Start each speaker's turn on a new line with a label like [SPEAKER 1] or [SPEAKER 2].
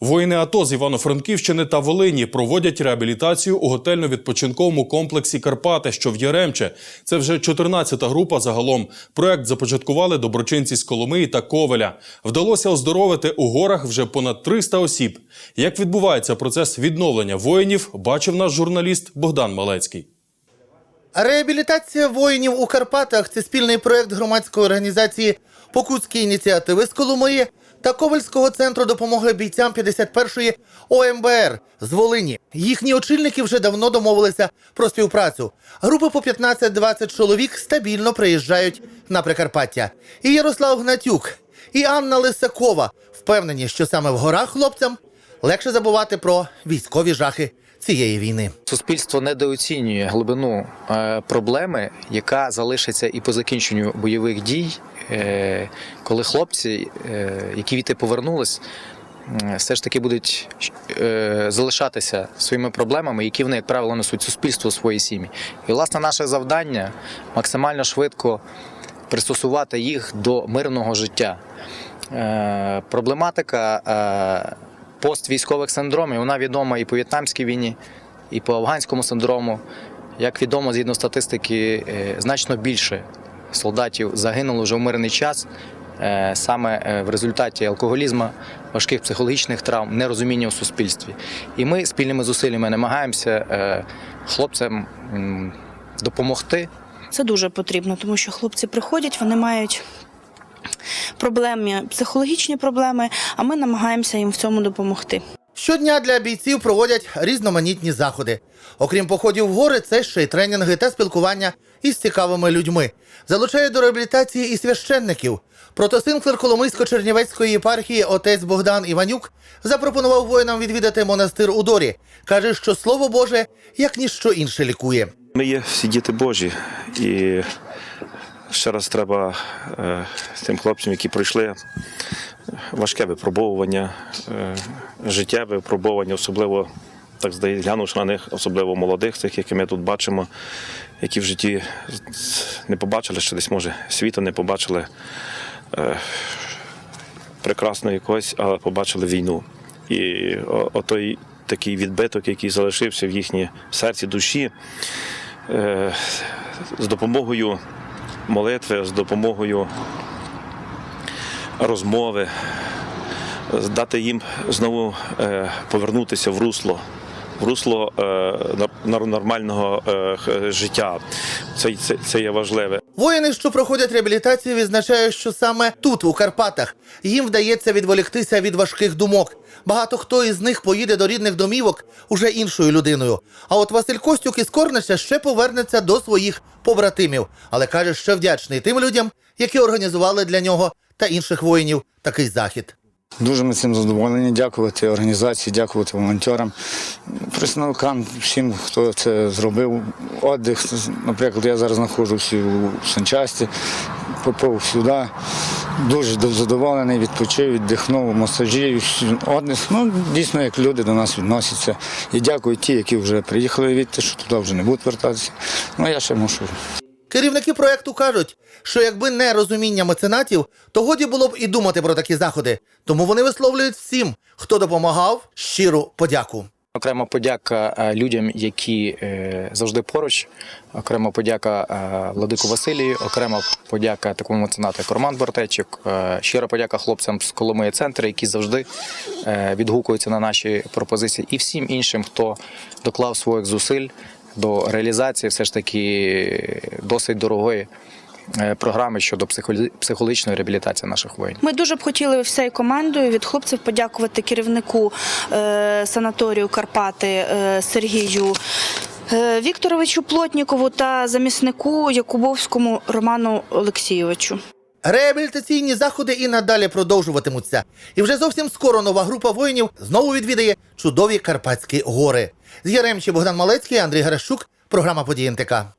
[SPEAKER 1] Воїни АТО з Івано-Франківщини та Волині проводять реабілітацію у готельно-відпочинковому комплексі Карпати, що в Яремче. Це вже 14-та група загалом. Проект започаткували доброчинці з Коломиї та Ковеля. Вдалося оздоровити у горах вже понад 300 осіб. Як відбувається процес відновлення воїнів, бачив наш журналіст Богдан Малецький.
[SPEAKER 2] Реабілітація воїнів у Карпатах це спільний проект громадської організації Покутські ініціативи з Коломиї та Ковальського центру допомоги бійцям 51-ї ОМБР з Волині. Їхні очільники вже давно домовилися про співпрацю. Групи по 15-20 чоловік стабільно приїжджають на Прикарпаття. І Ярослав Гнатюк, і Анна Лисакова впевнені, що саме в горах хлопцям легше забувати про військові жахи цієї війни.
[SPEAKER 3] Суспільство недооцінює глибину е, проблеми, яка залишиться і по закінченню бойових дій, коли хлопці, е, які віти повернулись, все ж таки будуть е, залишатися своїми проблемами, які вони, як правило, несуть суспільству у свої сім'ї. І, власне, наше завдання максимально швидко пристосувати їх до мирного життя. Е, проблематика е, поствійськових синдромів вона відома і по в'єтнамській війні, і по афганському синдрому. Як відомо, згідно статистики, е, значно більше солдатів загинуло вже в мирний час. е, Саме е, в результаті алкоголізму, важких психологічних травм, нерозуміння у суспільстві. І ми спільними зусиллями намагаємося е, хлопцям допомогти
[SPEAKER 4] Це дуже потрібно, тому що хлопці приходять, вони мають проблеми, психологічні проблеми, а ми намагаємося їм в цьому допомогти.
[SPEAKER 2] Щодня для бійців проводять різноманітні заходи. Окрім походів в гори, це ще й тренінги та спілкування із цікавими людьми. Залучають до реабілітації і священників. Протосинклер Коломийсько-Чернівецької єпархії отець Богдан Іванюк запропонував воїнам відвідати монастир у Дорі. Каже, що слово Боже як ніщо інше лікує.
[SPEAKER 5] Ми є всі діти Божі, і ще раз треба е, тим хлопцям, які пройшли важке випробовування, е, життєве випробовування, особливо так здається, глянувши на них, особливо молодих, цих, які ми тут бачимо, які в житті не побачили, що десь може світу не побачили е, прекрасного якогось, але побачили війну. І отой такий відбиток, який залишився в їхній серці душі, е, з допомогою молитви, з допомогою розмови, дати їм знову е, повернутися в русло. Русло е, нормального е, життя. Це, це, це є важливе.
[SPEAKER 2] Воїни, що проходять реабілітацію, відзначають, що саме тут, у Карпатах, їм вдається відволіктися від важких думок. Багато хто із них поїде до рідних домівок уже іншою людиною. А от Василь Костюк із Корнища ще повернеться до своїх побратимів, але каже, що вдячний тим людям, які організували для нього та інших воїнів такий захід.
[SPEAKER 6] Дуже ми цим задоволені. Дякувати організації, дякувати волонтерам, представникам, всім, хто це зробив. Отдих, наприклад, я зараз знаходжуся у санчасті, попав сюди. Дуже задоволений, відпочив, віддихнув, масажі, отдих. Ну, дійсно, як люди до нас відносяться. І дякую ті, які вже приїхали відти, що туди вже не будуть вертатися. Ну, я ще мушу.
[SPEAKER 2] Керівники проекту кажуть, що якби не розуміння меценатів, то годі було б і думати про такі заходи. Тому вони висловлюють всім, хто допомагав, щиру подяку.
[SPEAKER 3] Окрема подяка е, людям, які е, завжди поруч. Окрема подяка е, Владику Василію, окрема подяка такому меценату, як Роман Бортечик. Щира подяка хлопцям з Коломиї центру, які завжди відгукуються на наші пропозиції, і всім іншим, хто доклав своїх зусиль до реалізації все ж таки досить дорогої е, програми щодо психологічної реабілітації наших воїнів.
[SPEAKER 4] Ми дуже б хотіли всією командою від хлопців подякувати керівнику е, санаторію Карпати е, Сергію. Вікторовичу Плотнікову та заміснику Якубовському Роману Олексійовичу.
[SPEAKER 2] Реабілітаційні заходи і надалі продовжуватимуться. І вже зовсім скоро нова група воїнів знову відвідає чудові Карпатські гори. З Яремчі Богдан Малецький, Андрій Гарашук, програма «Події НТК».